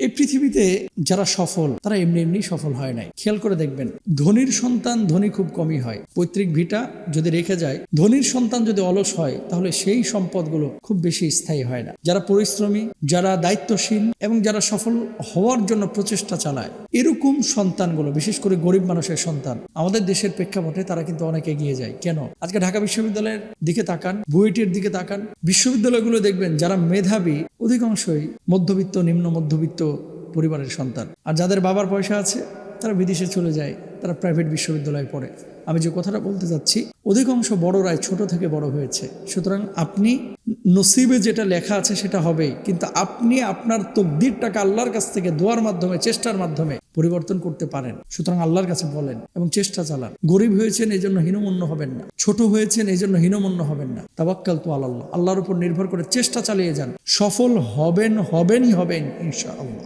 এই পৃথিবীতে যারা সফল, তারা এমনি এমনি সফল হয় নাই। খেয়াল করে দেখবেন, ধনির সন্তান ধনী খুব কমই হয়। পৈতৃক ভিটা যদি রেখে যায়, ধনির সন্তান যদি অলস হয়, তাহলে সেই সম্পদগুলো খুব বেশি স্থায়ী হয় না। যারা পরিশ্রমী, যারা দায়িত্বশীল এবং যারা সফল হওয়ার জন্য প্রচেষ্টা চালায়, এরকম সন্তানগুলো, বিশেষ করে গরিব মানুষের সন্তান, আমাদের দেশের প্রেক্ষাপটে তারা কিন্তু অনেক এগিয়ে যায়। কেন? আজকে ঢাকা বিশ্ববিদ্যালয়ের দিকে তাকান, বুয়েটের দিকে তাকান, বিশ্ববিদ্যালয়গুলো দেখবেন, যারা মেধাবী, অধিকাংশই মধ্যবিত্ত, নিম্ন মধ্যবিত্ত পরিবারের সন্তান। আর যাদের বাবার পয়সা আছে, তারা বিদেশে চলে যায়, তারা প্রাইভেট বিশ্ববিদ্যালয়ে পড়ে। আমি যে কথাটা বলতে যাচ্ছি, অধিকাংশ বড়রাই ছোট থেকে বড় হয়েছে। সুতরাং আপনি নসিবে যেটা লেখা আছে সেটা হবেই কিন্তু আপনি আপনার তকদিরটাকে আল্লাহর কাছ থেকে দোয়ার মাধ্যমে, চেষ্টার মাধ্যমে পরিবর্তন করতে পারেন। সুতরাং আল্লাহর কাছে বলেন এবং চেষ্টা চালান। গরিব হয়েছেন এই জন্য হীনমন্য হবেন না। ছোট হয়েছেন এই জন্য হীনমন্য হবেন না। তাবাক্কাল তো আল্লাহ আল্লাহর উপর নির্ভর করে চেষ্টা চালিয়ে যান। সফল হবেন, হবেনই হবেন, ইনশাআল্লাহ।